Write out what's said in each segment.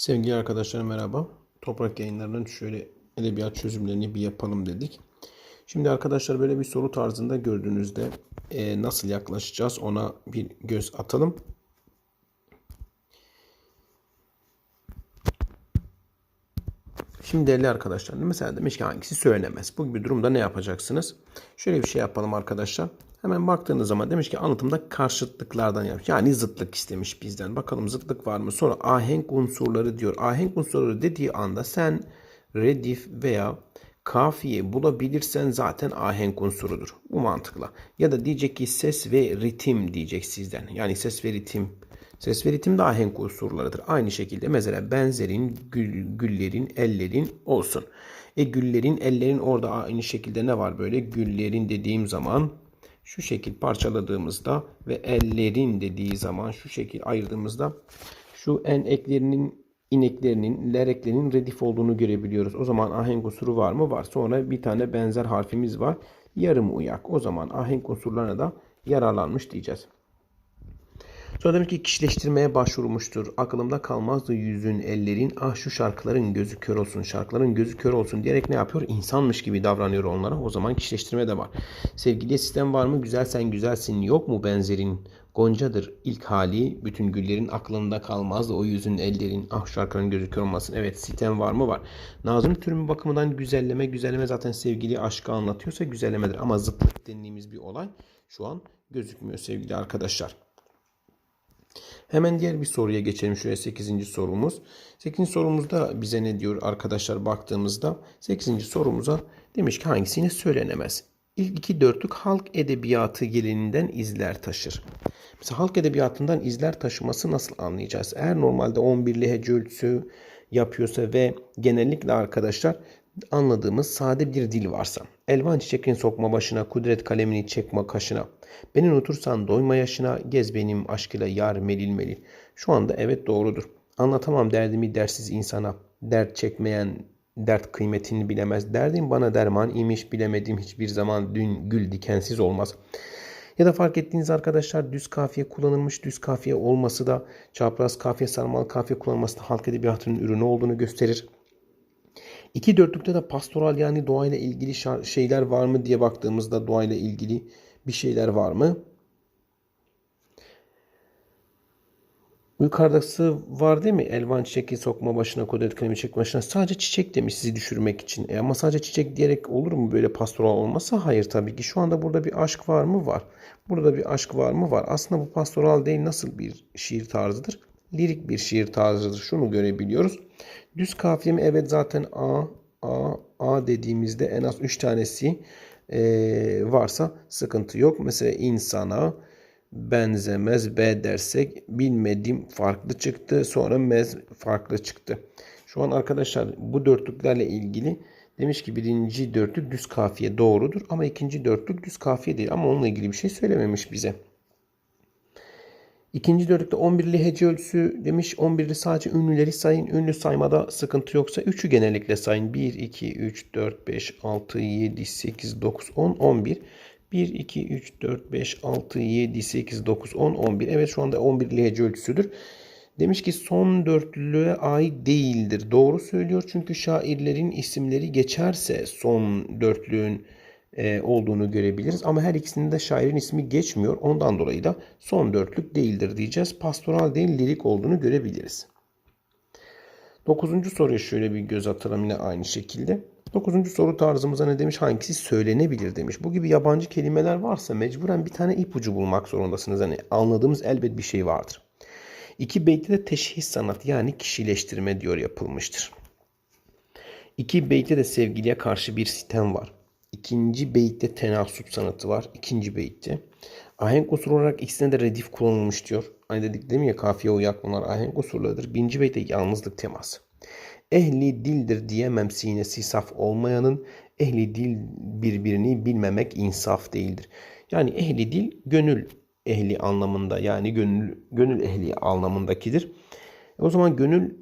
Sevgili arkadaşlar merhaba. Toprak yayınlarının şöyle edebiyat çözümlerini bir yapalım dedik. Şimdi arkadaşlar böyle bir soru tarzında gördüğünüzde e, nasıl yaklaşacağız ona bir göz atalım. Şimdi değerli arkadaşlar mesela demiş ki hangisi söylenemez. Bu gibi durumda ne yapacaksınız? Şöyle bir şey yapalım arkadaşlar. Hemen baktığınız zaman demiş ki anlatımda karşıtlıklardan yapmış. Yani zıtlık istemiş bizden. Bakalım zıtlık var mı? Sonra ahenk unsurları diyor. Ahenk unsurları dediği anda sen redif veya kafiye bulabilirsen zaten ahenk unsurudur. Bu mantıkla. Ya da diyecek ki ses ve ritim diyecek sizden. Yani ses ve ritim. Ses ve ritim de ahenk unsurlarıdır. Aynı şekilde mesela benzerin, gül, güllerin, ellerin olsun. E güllerin, ellerin orada aynı şekilde ne var böyle? Güllerin dediğim zaman şu şekil parçaladığımızda ve ellerin dediği zaman şu şekil ayırdığımızda şu en eklerinin ineklerinin, lereklerinin redif olduğunu görebiliyoruz. O zaman ahenk unsuru var mı? Var. Sonra bir tane benzer harfimiz var. Yarım uyak. O zaman ahenk unsurlarına da yararlanmış diyeceğiz. Sonra demiş ki kişileştirmeye başvurmuştur. Aklımda kalmazdı yüzün, ellerin, ah şu şarkıların gözü kör olsun, şarkıların gözü kör olsun diyerek ne yapıyor? İnsanmış gibi davranıyor onlara. O zaman kişileştirme de var. Sevgiliye sistem var mı? Güzel sen güzelsin. Yok mu benzerin? Goncadır ilk hali. Bütün güllerin aklında kalmazdı. O yüzün, ellerin, ah şarkıların gözü kör olmasın. Evet sitem var mı? Var. Nazım türümü bakımından güzelleme. Güzelleme zaten sevgili aşkı anlatıyorsa güzellemedir. Ama zıtlık dediğimiz bir olay şu an gözükmüyor sevgili arkadaşlar. Hemen diğer bir soruya geçelim. Şuraya 8. sorumuz. 8. sorumuzda bize ne diyor arkadaşlar baktığımızda 8. sorumuza demiş ki hangisini söylenemez. İlk iki dörtlük halk edebiyatı geleneğinden izler taşır. Mesela halk edebiyatından izler taşıması nasıl anlayacağız? Eğer normalde 11'li hece ölçüsü yapıyorsa ve genellikle arkadaşlar anladığımız sade bir dil varsa. Elvan çiçekin sokma başına, kudret kalemini çekme kaşına. Beni unutursan doyma yaşına, gez benim aşkıyla yar melil melil. Şu anda evet doğrudur. Anlatamam derdimi dersiz insana. Dert çekmeyen dert kıymetini bilemez. Derdim bana derman imiş bilemedim hiçbir zaman dün gül dikensiz olmaz. Ya da fark ettiğiniz arkadaşlar düz kafiye kullanılmış. Düz kafiye olması da çapraz kafiye, sarmal kafiye kullanılması da halk edebiyatının ürünü olduğunu gösterir. İki dörtlükte de pastoral yani doğayla ilgili şeyler var mı diye baktığımızda doğayla ilgili bir şeyler var mı? Yukarıdası var değil mi? Elvan çiçeği sokma başına, kudret kalemi çekme başına. Sadece çiçek demiş sizi düşürmek için. E ama sadece çiçek diyerek olur mu böyle pastoral olmasa? Hayır tabii ki. Şu anda burada bir aşk var mı? Var. Burada bir aşk var mı? Var. Aslında bu pastoral değil nasıl bir şiir tarzıdır? Lirik bir şiir tarzıdır. Şunu görebiliyoruz. Düz kafiyemi evet zaten A, A, A dediğimizde en az 3 tanesi e, varsa sıkıntı yok. Mesela insana benzemez B dersek bilmediğim farklı çıktı. Sonra mez farklı çıktı. Şu an arkadaşlar bu dörtlüklerle ilgili demiş ki birinci dörtlük düz kafiye doğrudur ama ikinci dörtlük düz kafiye değil ama onunla ilgili bir şey söylememiş bize. İkinci dörtlükte 11'li hece ölçüsü demiş 11'li sadece ünlüleri sayın. Ünlü saymada sıkıntı yoksa 3'ü genellikle sayın. 1, 2, 3, 4, 5, 6, 7, 8, 9, 10, 11. 1, 2, 3, 4, 5, 6, 7, 8, 9, 10, 11. Evet şu anda 11'li hece ölçüsüdür. Demiş ki son dörtlüğe ait değildir. Doğru söylüyor çünkü şairlerin isimleri geçerse son dörtlüğün olduğunu görebiliriz. Ama her ikisinde de şairin ismi geçmiyor. Ondan dolayı da son dörtlük değildir diyeceğiz. Pastoral değil lirik olduğunu görebiliriz. Dokuzuncu soruya şöyle bir göz atalım yine aynı şekilde. Dokuzuncu soru tarzımıza ne demiş? Hangisi söylenebilir demiş. Bu gibi yabancı kelimeler varsa mecburen bir tane ipucu bulmak zorundasınız. Hani anladığımız elbet bir şey vardır. İki beytte de teşhis sanat yani kişileştirme diyor yapılmıştır. İki beytte de sevgiliye karşı bir sitem var. İkinci beytte tenasüp sanatı var. İkinci beytte. Ahenk unsuru olarak ikisine de redif kullanılmış diyor. Aynı dedik değil mi ya kafiye uyak bunlar ahenk unsurlarıdır. Birinci beytte yalnızlık teması. Ehli dildir diyemem sinesi saf olmayanın ehli dil birbirini bilmemek insaf değildir. Yani ehli dil gönül ehli anlamında yani gönül gönül ehli anlamındakidir. O zaman gönül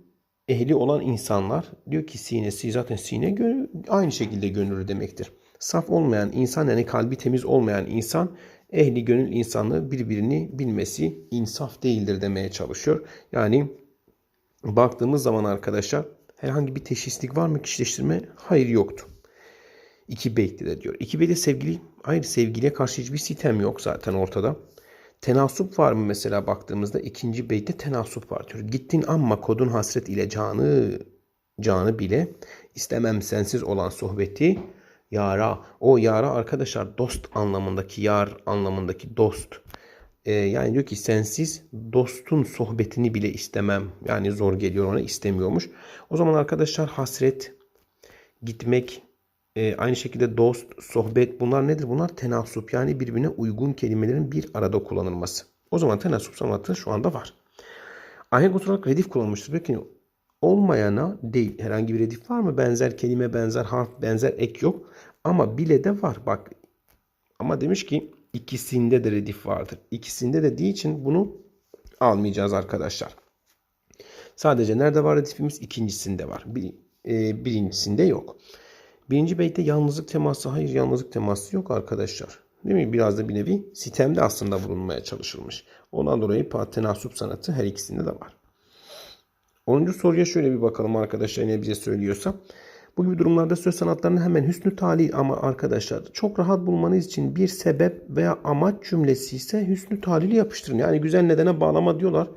ehli olan insanlar diyor ki sinesi zaten sine gönül, aynı şekilde gönül demektir. Saf olmayan insan yani kalbi temiz olmayan insan ehli gönül insanlığı birbirini bilmesi insaf değildir demeye çalışıyor. Yani baktığımız zaman arkadaşlar herhangi bir teşhislik var mı kişileştirme? Hayır yoktu. İki beytte de diyor. İki beytte sevgili, hayır sevgiliye karşı hiçbir sitem yok zaten ortada. Tenasup var mı mesela baktığımızda ikinci beytte tenasup var diyor. Gittin amma kodun hasret ile canı canı bile istemem sensiz olan sohbeti yara. O yara arkadaşlar dost anlamındaki yar anlamındaki dost. Ee, yani diyor ki sensiz dostun sohbetini bile istemem. Yani zor geliyor ona istemiyormuş. O zaman arkadaşlar hasret, gitmek, e, aynı şekilde dost, sohbet bunlar nedir? Bunlar tenasup yani birbirine uygun kelimelerin bir arada kullanılması. O zaman tenasup sanatı şu anda var. Ahenk olarak redif kullanılmıştır. Peki olmayana değil. Herhangi bir redif var mı? Benzer kelime, benzer harf, benzer ek yok. Ama bile de var. Bak ama demiş ki ikisinde de redif vardır. İkisinde de dediği için bunu almayacağız arkadaşlar. Sadece nerede var redifimiz? İkincisinde var. Bir, e, birincisinde yok. Birinci beytte yalnızlık teması. Hayır yalnızlık teması yok arkadaşlar. Değil mi? Biraz da bir nevi sitemde aslında bulunmaya çalışılmış. Ondan dolayı tenasup sanatı her ikisinde de var. 10. soruya şöyle bir bakalım arkadaşlar ne bize söylüyorsa. Bu gibi durumlarda söz sanatlarının hemen hüsnü tali ama arkadaşlar çok rahat bulmanız için bir sebep veya amaç cümlesi ise hüsnü talili yapıştırın. Yani güzel nedene bağlama diyorlar.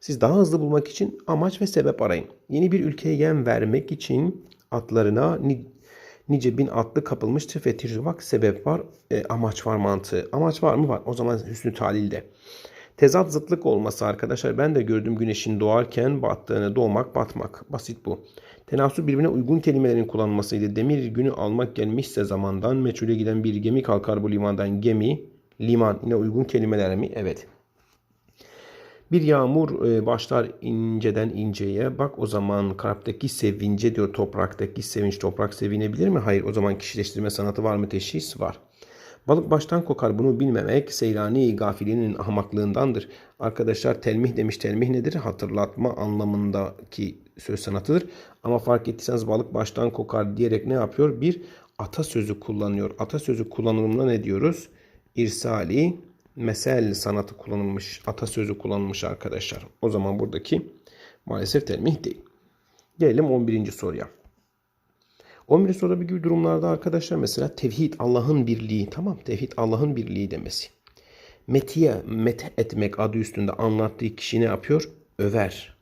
Siz daha hızlı bulmak için amaç ve sebep arayın. Yeni bir ülkeye yem vermek için atlarına nice bin atlı kapılmıştır ve bak sebep var, e, amaç var mantığı. Amaç var mı? Var. O zaman hüsnü talilde. Tezat zıtlık olması arkadaşlar. Ben de gördüm güneşin doğarken battığını doğmak batmak. Basit bu. Tenasül birbirine uygun kelimelerin kullanılmasıydı. Demir günü almak gelmişse zamandan meçhule giden bir gemi kalkar bu limandan. Gemi, liman yine uygun kelimeler mi? Evet. Bir yağmur e, başlar inceden inceye. Bak o zaman kalpteki sevince diyor topraktaki sevinç. Toprak sevinebilir mi? Hayır. O zaman kişileştirme sanatı var mı? Teşhis var. Balık baştan kokar bunu bilmemek Seylani gafilinin ahmaklığındandır. Arkadaşlar telmih demiş. Telmih nedir? Hatırlatma anlamındaki söz sanatıdır. Ama fark ettiyseniz balık baştan kokar diyerek ne yapıyor? Bir atasözü kullanıyor. Atasözü kullanımında ne diyoruz? İrsali mesel sanatı kullanılmış. Atasözü kullanılmış arkadaşlar. O zaman buradaki maalesef telmih değil. Gelelim 11. soruya. 11. soruda bir gibi durumlarda arkadaşlar mesela tevhid Allah'ın birliği tamam tevhid Allah'ın birliği demesi. Metiye met etmek adı üstünde anlattığı kişi ne yapıyor? Över.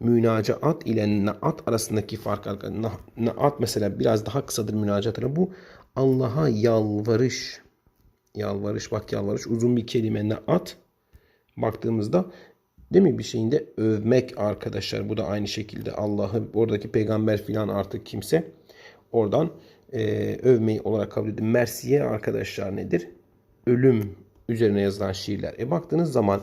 Münacaat ile naat arasındaki fark naat mesela biraz daha kısadır münacaatına bu Allah'a yalvarış. Yalvarış bak yalvarış uzun bir kelime naat baktığımızda Değil mi? Bir şeyinde övmek arkadaşlar. Bu da aynı şekilde Allah'ı oradaki peygamber filan artık kimse oradan e, övmeyi olarak kabul edin. Mersiye arkadaşlar nedir? Ölüm üzerine yazılan şiirler. E baktığınız zaman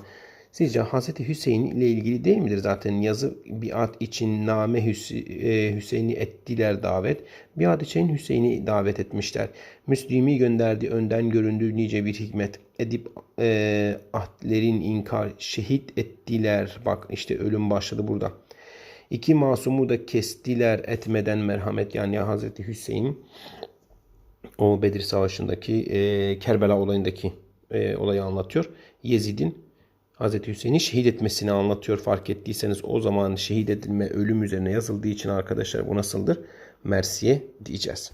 sizce Hazreti Hüseyin ile ilgili değil midir zaten yazı biat için name e, Hüseyin'i ettiler davet. Biat için Hüseyin'i davet etmişler. Müslimi gönderdi önden göründü nice bir hikmet. Edip e, ahdlerin inkar şehit ettiler. Bak işte ölüm başladı burada. İki masumu da kestiler etmeden merhamet yani ya Hazreti Hüseyin o Bedir Savaşı'ndaki e, Kerbela olayındaki e, olayı anlatıyor. Yezid'in Hazreti Hüseyin'i şehit etmesini anlatıyor fark ettiyseniz o zaman şehit edilme ölüm üzerine yazıldığı için arkadaşlar bu nasıldır? Mersiye diyeceğiz.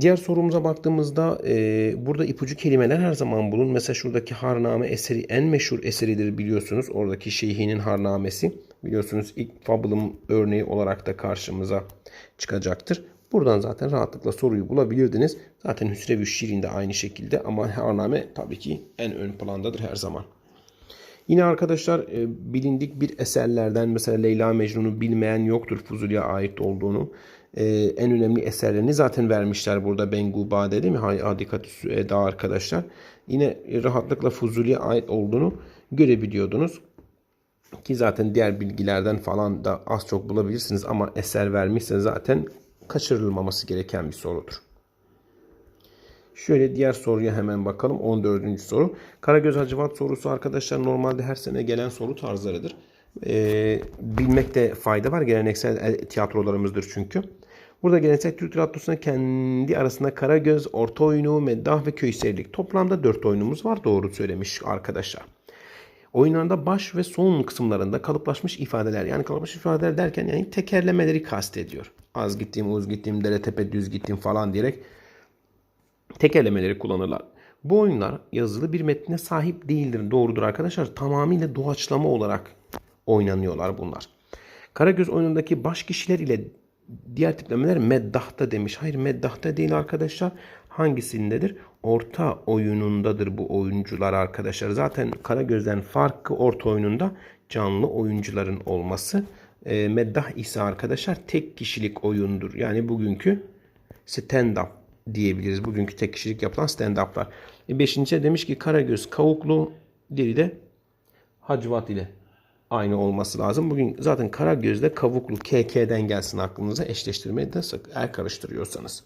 Diğer sorumuza baktığımızda e, burada ipucu kelimeler her zaman bulun. Mesela şuradaki harname eseri en meşhur eseridir biliyorsunuz. Oradaki şeyhinin harnamesi. Biliyorsunuz ilk Fable'ın örneği olarak da karşımıza çıkacaktır. Buradan zaten rahatlıkla soruyu bulabilirdiniz. Zaten Hüsrev-i Şirin de aynı şekilde ama harname tabii ki en ön plandadır her zaman. Yine arkadaşlar e, bilindik bir eserlerden mesela Leyla Mecnun'u bilmeyen yoktur Fuzuli'ye ait olduğunu. E, en önemli eserlerini zaten vermişler burada Bengubade değil mi? Adikat-ı Süeda arkadaşlar. Yine rahatlıkla Fuzuli'ye ait olduğunu görebiliyordunuz. Ki zaten diğer bilgilerden falan da az çok bulabilirsiniz ama eser vermişse zaten kaçırılmaması gereken bir sorudur. Şöyle diğer soruya hemen bakalım. 14. soru. Karagöz Hacivat sorusu arkadaşlar normalde her sene gelen soru tarzlarıdır. Ee, bilmekte fayda var. Geleneksel tiyatrolarımızdır çünkü. Burada geleneksel Türk tiyatrosunda kendi arasında Karagöz, Orta Oyunu, Meddah ve Köyserlik. Toplamda 4 oyunumuz var. Doğru söylemiş arkadaşlar. Oyunlarda baş ve son kısımlarında kalıplaşmış ifadeler yani kalıplaşmış ifadeler derken yani tekerlemeleri kastediyor. Az gittim, uz gittim, dere tepe düz gittim falan diyerek tekerlemeleri kullanırlar. Bu oyunlar yazılı bir metne sahip değildir. Doğrudur arkadaşlar. Tamamıyla doğaçlama olarak oynanıyorlar bunlar. Karagöz oyunundaki baş kişiler ile diğer tiplemeler meddahta demiş. Hayır meddahta değil arkadaşlar. Hangisindedir? Orta oyunundadır bu oyuncular arkadaşlar. Zaten Karagöz'den farkı orta oyununda canlı oyuncuların olması. E, meddah ise arkadaşlar tek kişilik oyundur. Yani bugünkü stand-up diyebiliriz. Bugünkü tek kişilik yapılan stand-up'lar. E beşinci demiş ki Karagöz kavuklu dili de Hacivat ile aynı olması lazım. Bugün zaten Karagöz'de kavuklu KK'den gelsin aklınıza eşleştirmeyi de sık eğer karıştırıyorsanız.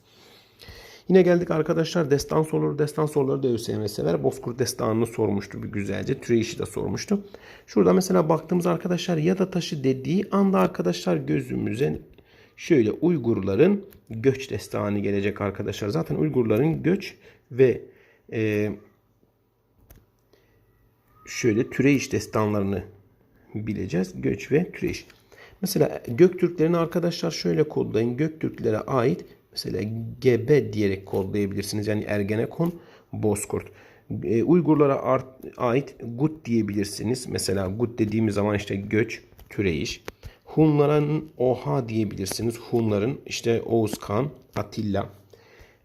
Yine geldik arkadaşlar destan soruları. Destan soruları da ÖSYM sever. Bozkurt destanını sormuştu bir güzelce. Türeyiş'i de sormuştu. Şurada mesela baktığımız arkadaşlar ya da taşı dediği anda arkadaşlar gözümüze şöyle Uygurların göç destanı gelecek arkadaşlar. Zaten Uygurların göç ve e, şöyle Türeyiş destanlarını bileceğiz. Göç ve Türeyiş. Mesela Göktürklerin arkadaşlar şöyle kodlayın. Göktürklere ait mesela Gebe diyerek kodlayabilirsiniz. Yani Ergenekon, Bozkurt. E, Uygurlara ait Gut diyebilirsiniz. Mesela Gut dediğimiz zaman işte göç, türeyiş. Hunların Oha diyebilirsiniz. Hunların işte Oğuzkan, Atilla.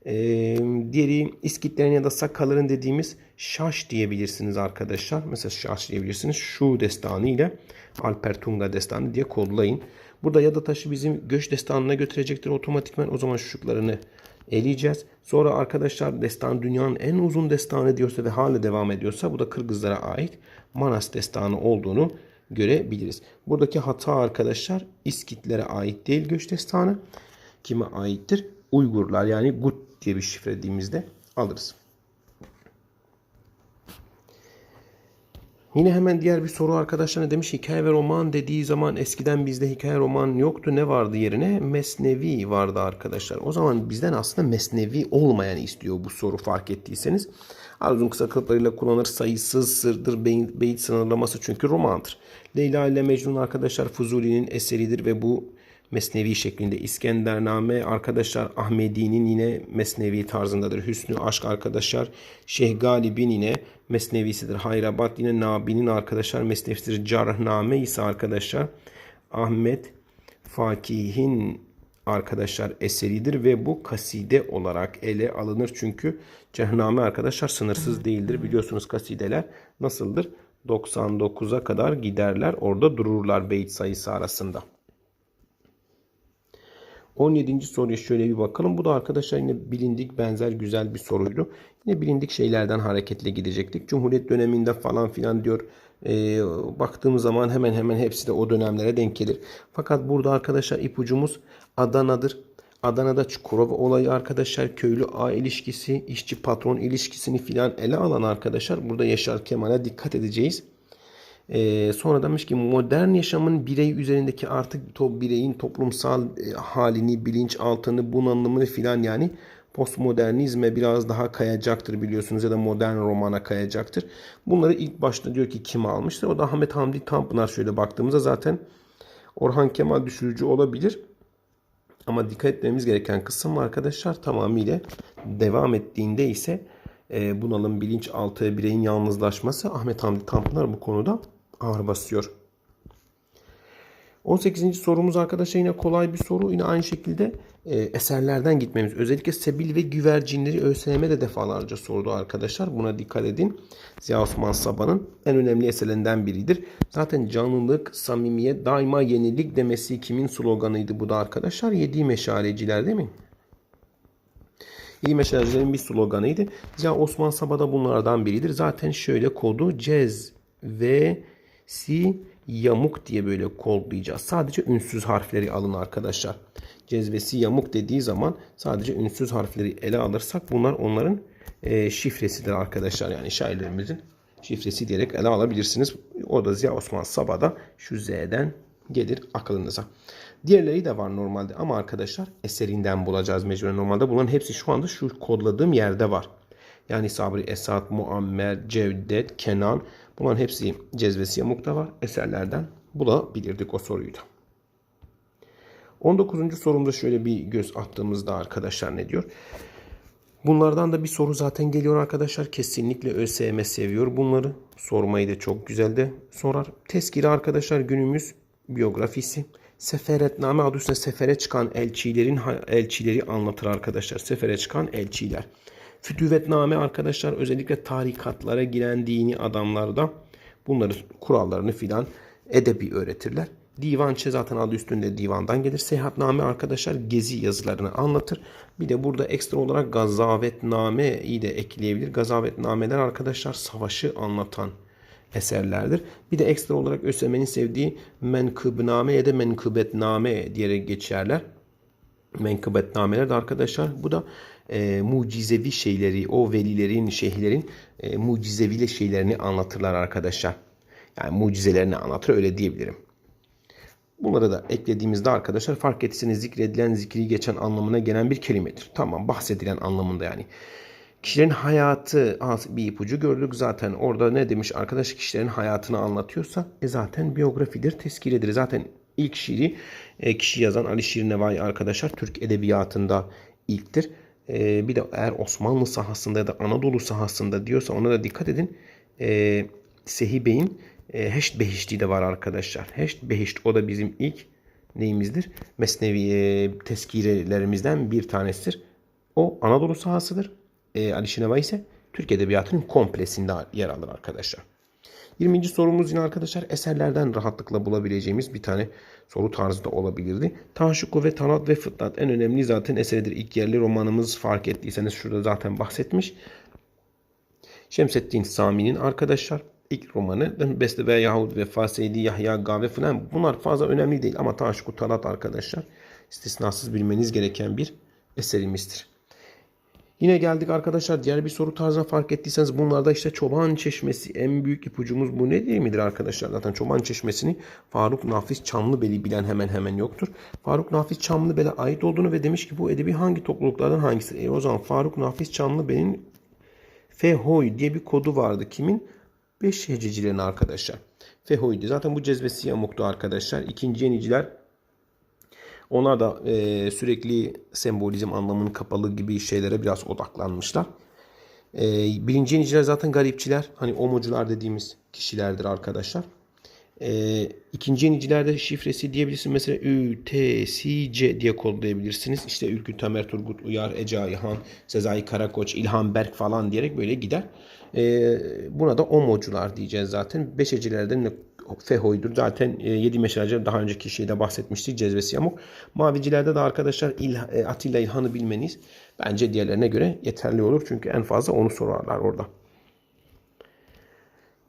Ee, diğeri İskitlerin ya da Sakaların dediğimiz Şaş diyebilirsiniz arkadaşlar. Mesela Şaş diyebilirsiniz. Şu destanı ile Alper Tunga destanı diye kodlayın. Burada ya da taşı bizim göç destanına götürecektir otomatikman. O zaman şuşuklarını eleyeceğiz. Sonra arkadaşlar destan dünyanın en uzun destanı diyorsa ve hala devam ediyorsa bu da Kırgızlara ait Manas destanı olduğunu görebiliriz. Buradaki hata arkadaşlar İskitlere ait değil göç destanı. Kime aittir? Uygurlar yani Gut diye bir şifrelediğimizde alırız. Yine hemen diğer bir soru arkadaşlar demiş hikaye ve roman dediği zaman eskiden bizde hikaye roman yoktu. Ne vardı yerine? Mesnevi vardı arkadaşlar. O zaman bizden aslında mesnevi olmayan istiyor bu soru fark ettiyseniz. Az uzun kısa kalıplarıyla kullanır. Sayısız sırdır beyit sınırlaması çünkü romandır. Leyla ile Mecnun arkadaşlar Fuzuli'nin eseridir ve bu Mesnevi şeklinde. İskendername arkadaşlar Ahmedi'nin yine Mesnevi tarzındadır. Hüsnü Aşk arkadaşlar Şeyh Galib'in yine Mesnevisidir. Hayrabat yine Nabi'nin arkadaşlar Mesnevisidir. Carahname ise arkadaşlar Ahmet Fakih'in arkadaşlar eseridir ve bu kaside olarak ele alınır. Çünkü cehname arkadaşlar sınırsız değildir. Biliyorsunuz kasideler nasıldır? 99'a kadar giderler. Orada dururlar beyt sayısı arasında. 17. soruya şöyle bir bakalım. Bu da arkadaşlar yine bilindik benzer güzel bir soruydu. Yine bilindik şeylerden hareketle gidecektik. Cumhuriyet döneminde falan filan diyor. E, baktığımız zaman hemen hemen hepsi de o dönemlere denk gelir. Fakat burada arkadaşlar ipucumuz Adana'dır. Adana'da Çukurova olayı arkadaşlar köylü A ilişkisi, işçi patron ilişkisini filan ele alan arkadaşlar burada Yaşar Kemal'e dikkat edeceğiz. Ee, sonra demiş ki modern yaşamın birey üzerindeki artık to, bireyin toplumsal e, halini, bilinçaltını, bunalımını filan yani postmodernizme biraz daha kayacaktır biliyorsunuz ya da modern romana kayacaktır. Bunları ilk başta diyor ki kim almıştır? O da Ahmet Hamdi Tanpınar şöyle baktığımızda zaten Orhan Kemal düşürücü olabilir. Ama dikkat etmemiz gereken kısım arkadaşlar tamamıyla devam ettiğinde ise e, bunalım bilinçaltı bireyin yalnızlaşması Ahmet Hamdi Tanpınar bu konuda ağır basıyor. 18. sorumuz arkadaşlar yine kolay bir soru. Yine aynı şekilde e, eserlerden gitmemiz. Özellikle Sebil ve güvercinleri ÖSYM'de defalarca sordu arkadaşlar. Buna dikkat edin. Ziya Osman Sabah'ın en önemli eserlerinden biridir. Zaten canlılık, samimiyet, daima yenilik demesi kimin sloganıydı bu da arkadaşlar? Yedi meşaleciler değil mi? Yedi meşalecilerin bir sloganıydı. Ziya Osman Sabah da bunlardan biridir. Zaten şöyle kodu cez ve si yamuk diye böyle kodlayacağız. Sadece ünsüz harfleri alın arkadaşlar. Cezvesi yamuk dediği zaman sadece ünsüz harfleri ele alırsak bunlar onların e, şifresidir arkadaşlar. Yani şairlerimizin şifresi diyerek ele alabilirsiniz. O da Ziya Osman Sabah'da şu Z'den gelir akılınıza. Diğerleri de var normalde ama arkadaşlar eserinden bulacağız mecburen. Normalde bunların hepsi şu anda şu kodladığım yerde var. Yani Sabri Esat, Muammer, Cevdet, Kenan Bunların hepsi cezvesi yamukta var. Eserlerden bulabilirdik o soruyu da. 19. sorumda şöyle bir göz attığımızda arkadaşlar ne diyor? Bunlardan da bir soru zaten geliyor arkadaşlar. Kesinlikle ÖSYM seviyor bunları. Sormayı da çok güzel de sorar. Tezkiri arkadaşlar günümüz biyografisi. Seferetname adı üstünde sefere çıkan elçilerin elçileri anlatır arkadaşlar. Sefere çıkan elçiler. Fütüvetname arkadaşlar özellikle tarikatlara giren dini adamlarda bunları kurallarını filan edebi öğretirler. Divançe zaten adı üstünde divandan gelir. Seyahatname arkadaşlar gezi yazılarını anlatır. Bir de burada ekstra olarak gazavetnameyi de ekleyebilir. Gazavetnameler arkadaşlar savaşı anlatan eserlerdir. Bir de ekstra olarak ÖSYM'nin sevdiği menkıbname ya da menkıbetname diyerek geçerler. Menkıbetnameler de arkadaşlar bu da e, mucizevi şeyleri, o velilerin, şeyhlerin e, mucizevi şeylerini anlatırlar arkadaşlar. Yani mucizelerini anlatır öyle diyebilirim. Bunları da eklediğimizde arkadaşlar fark etseniz zikredilen zikri geçen anlamına gelen bir kelimedir. Tamam bahsedilen anlamında yani. Kişilerin hayatı bir ipucu gördük zaten. Orada ne demiş arkadaş kişilerin hayatını anlatıyorsa e zaten biyografidir, tezkiredir. Zaten ilk şiiri e, kişi yazan Ali Şiir Nevai arkadaşlar Türk edebiyatında ilktir. E, bir de eğer Osmanlı sahasında ya da Anadolu sahasında diyorsa ona da dikkat edin. E, Sehi Bey'in e, Heşt Behişti de var arkadaşlar. Heşt Behişt o da bizim ilk neyimizdir? Mesnevi e, tezkirelerimizden bir tanesidir. O Anadolu sahasıdır. E, Ali Şineva ise Türk Edebiyatı'nın komplesinde yer alır arkadaşlar. 20. sorumuz yine arkadaşlar eserlerden rahatlıkla bulabileceğimiz bir tane soru tarzı da olabilirdi. Taşuku ve Tanat ve Fıtnat en önemli zaten eseridir. İlk yerli romanımız fark ettiyseniz şurada zaten bahsetmiş. Şemseddin Sami'nin arkadaşlar ilk romanı Beste ve Yahud ve Faseydi Yahya Gave falan bunlar fazla önemli değil ama Taşuku Talat arkadaşlar istisnasız bilmeniz gereken bir eserimizdir. Yine geldik arkadaşlar diğer bir soru tarzına fark ettiyseniz bunlarda işte Çoban Çeşmesi en büyük ipucumuz bu ne değil midir arkadaşlar? Zaten Çoban Çeşmesi'ni Faruk Nafiz Çamlıbeli bilen hemen hemen yoktur. Faruk Nafiz Çamlıbel'e ait olduğunu ve demiş ki bu edebi hangi topluluklardan hangisi? E o zaman Faruk Nafiz Çamlıbel'in Fehoy diye bir kodu vardı. Kimin? Beş hececilerin arkadaşlar. Fehoy'du. Zaten bu cezvesi yamuktu arkadaşlar. İkinci yeniciler onlar da e, sürekli sembolizm anlamının kapalı gibi şeylere biraz odaklanmışlar. E, birinci yeniciler zaten garipçiler. Hani omocular dediğimiz kişilerdir arkadaşlar. E, ikinci yenicilerde şifresi diyebilirsiniz. Mesela Ü, T, Si, C diye kodlayabilirsiniz. İşte Ülkü, Tamer, Turgut, Uyar, Ece Ayhan, Sezai Karakoç, İlhan Berk falan diyerek böyle gider. E, buna da omocular diyeceğiz zaten. Beşecilerden Feho'ydur. Zaten e, 7 meşalece daha önceki şeyde bahsetmiştik. Cezvesi yamuk. Mavicilerde de arkadaşlar İlha, e, Atilla İlhan'ı bilmeniz bence diğerlerine göre yeterli olur. Çünkü en fazla onu sorarlar orada.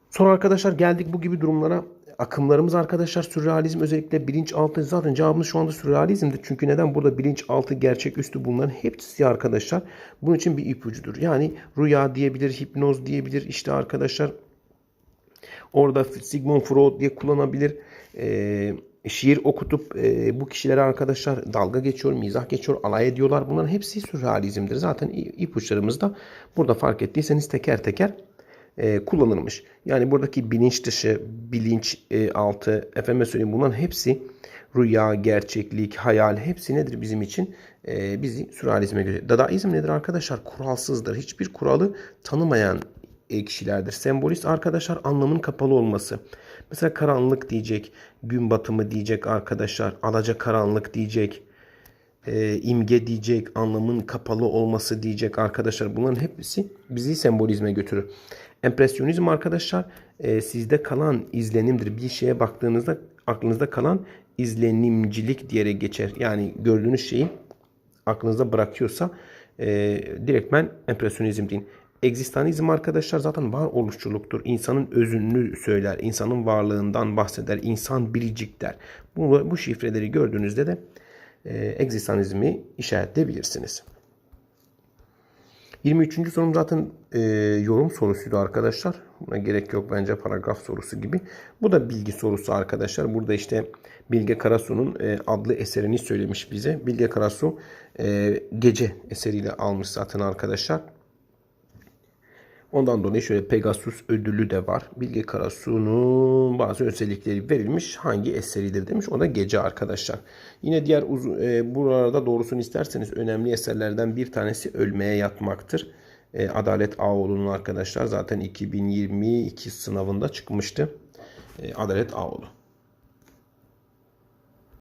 Sonra arkadaşlar geldik bu gibi durumlara. Akımlarımız arkadaşlar sürrealizm özellikle bilinçaltı zaten cevabımız şu anda sürrealizmdir. Çünkü neden burada bilinçaltı gerçeküstü bunların hepsi arkadaşlar bunun için bir ipucudur. Yani rüya diyebilir, hipnoz diyebilir işte arkadaşlar Orada Sigmund Freud diye kullanabilir. E, şiir okutup e, bu kişilere arkadaşlar dalga geçiyor, mizah geçiyor, alay ediyorlar. Bunların hepsi sürrealizmdir. Zaten ipuçlarımız da burada fark ettiyseniz teker teker e, kullanılmış. Yani buradaki bilinç dışı, bilinç e, altı, efendim söyleyeyim bunların hepsi rüya, gerçeklik, hayal hepsi nedir bizim için? E, bizi sürrealizme göre. Dadaizm nedir arkadaşlar? Kuralsızdır. Hiçbir kuralı tanımayan kişilerdir. Sembolist arkadaşlar anlamın kapalı olması. Mesela karanlık diyecek, gün batımı diyecek arkadaşlar, alaca karanlık diyecek, e, imge diyecek, anlamın kapalı olması diyecek arkadaşlar. Bunların hepsi bizi sembolizme götürür. Empresyonizm arkadaşlar e, sizde kalan izlenimdir. Bir şeye baktığınızda aklınızda kalan izlenimcilik diyerek geçer. Yani gördüğünüz şeyi aklınızda bırakıyorsa e, direktmen empresyonizm deyin. Egzistanizm arkadaşlar zaten varoluşçuluktur. İnsanın özünü söyler, insanın varlığından bahseder, insan biricik der. Bu, bu şifreleri gördüğünüzde de e, egzistanizmi işaretleyebilirsiniz. 23. sorum zaten e, yorum sorusuydu arkadaşlar. Buna gerek yok bence paragraf sorusu gibi. Bu da bilgi sorusu arkadaşlar. Burada işte Bilge Karasu'nun e, adlı eserini söylemiş bize. Bilge Karasu e, gece eseriyle almış zaten arkadaşlar. Ondan dolayı şöyle Pegasus ödülü de var. Bilge Karasu'nun bazı özellikleri verilmiş. Hangi eseridir demiş. O da gece arkadaşlar. Yine diğer uzun, e, buralarda doğrusunu isterseniz önemli eserlerden bir tanesi Ölmeye Yatmaktır. E, Adalet Ağoğlu'nun arkadaşlar zaten 2022 sınavında çıkmıştı. E, Adalet Ağoğlu.